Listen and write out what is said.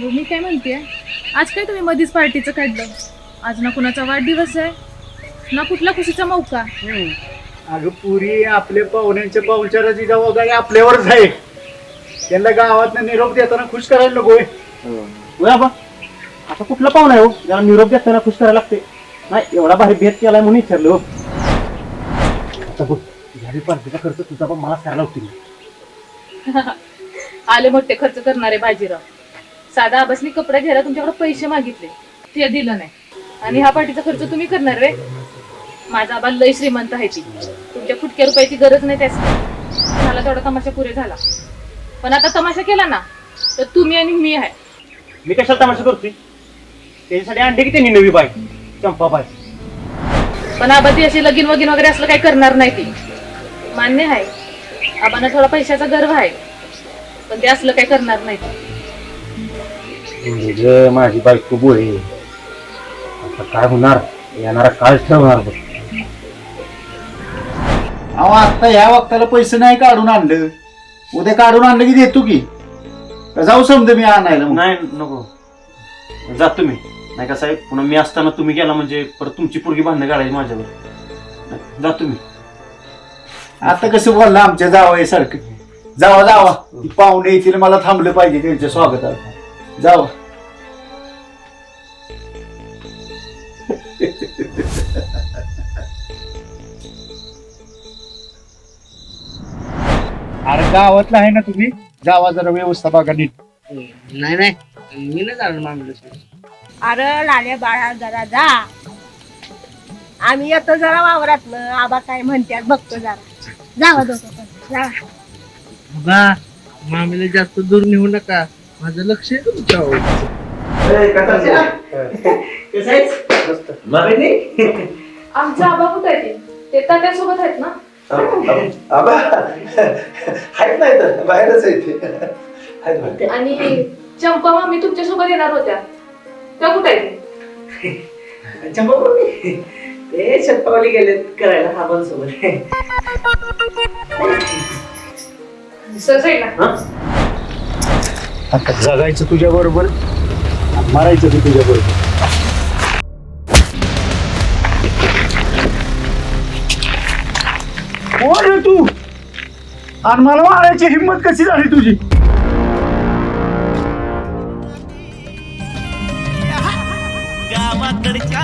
काय म्हणते? आज काय तुम्ही मधीच पार्टीचं काढलं? आज ना कुणाचा वाढदिवस आहे ना कुठला खुशीचा मौका? अगं पुरी आपल्या पाहुण्यांच्या पाहुणचाराची जबाबदारी आपल्यावरच आहे. त्यांना गावात निरोप देताना खुश करायला नको होय. होय आबा? आता कुठला पाहुणा आहे हो? ज्याला निरोप देताना खुश करायला लागते. नाही एवढा भारी भेद केलाय म्हणून विचारलं हो. आता बघ पार्टीचा खर्च तुझा पण मला करायला होतील आले मोठे खर्च करणारे बाजीराव. साधा आबासनी कपडे घ्यायला तुमच्याकडे पैसे मागितले. ते दिलं नाही. आणि हा पार्टीचा खर्च तुम्ही करणार रे. माझा आबा लय श्रीमंत आहे ती. तुमच्या फुटक्या रुपयाची गरज नाही त्यास मला तेवढा तमाशा पुरे झाला. पण आता तमाशा केला ना तर तुम्ही आणि मी आहे. मी कशाला तमाशा करतोय? त्याच्यासाठी आणले की त्यांनी नवी बाय चंपा बाय पण आबा ती अशी लगीन वगीन वगैरे असलं काही करणार नाही ती. मान्य आहे. आबांना थोडा पैशाचा गर्व आहे. पण ते असलं काही करणार नाही म्हणजे माझी बायको बोळे आता काय होणार? येणारा काळ ठरवणार बघ. अहो आता ह्या वक्ताला पैसे नाही काढून आणलं. उद्या काढून आणलं की देतो की. का जाऊ समजा मी आणायला मग. नाही नको. जातो मी नाही का साहेब पुन्हा मी असताना तुम्ही गेला म्हणजे परत तुमची पोरगी भांडणं काढायची माझ्यावर. नाही, जातो मी आता कसं बोललं आमच्या जावं सारखं जावा. जावा पाहुणे येतील मला थांबलं पाहिजे त्यांच्या स्वागताला जावा अरे गावातला आहे ना तुम्ही? जावा जरा व्यवस्था बघा नीट. नाही नाही. मी नाही जाणार मामीला अरे लाले बाळा जरा जा. आम्ही येतो जरा वावरात आबा काय म्हणतात बघतो जरा. जावा दोघं पण, जावा. मामीला जास्त दूर नेऊ नका. माझं लक्ष आहे तुमच्यावर आमचे आबा कुठे आहेत? ते तात्यासोबत आहेत ना? आबा? आहेत नाही तर बाहेरच आहे ते. आहेत बाहेर. आणि चंपा मामी तुमच्यासोबत येणार होत्या. त्या कुठे आहेत? ते शतपावली गेले करायला हा सोबत सहसाई ना आता जगायचं तुझ्या बरोबर मारायचं तू तुझ्या बरोबर. तू? आणि मला मारायची हिंमत कशी झाली तुझी? गावाकडच्या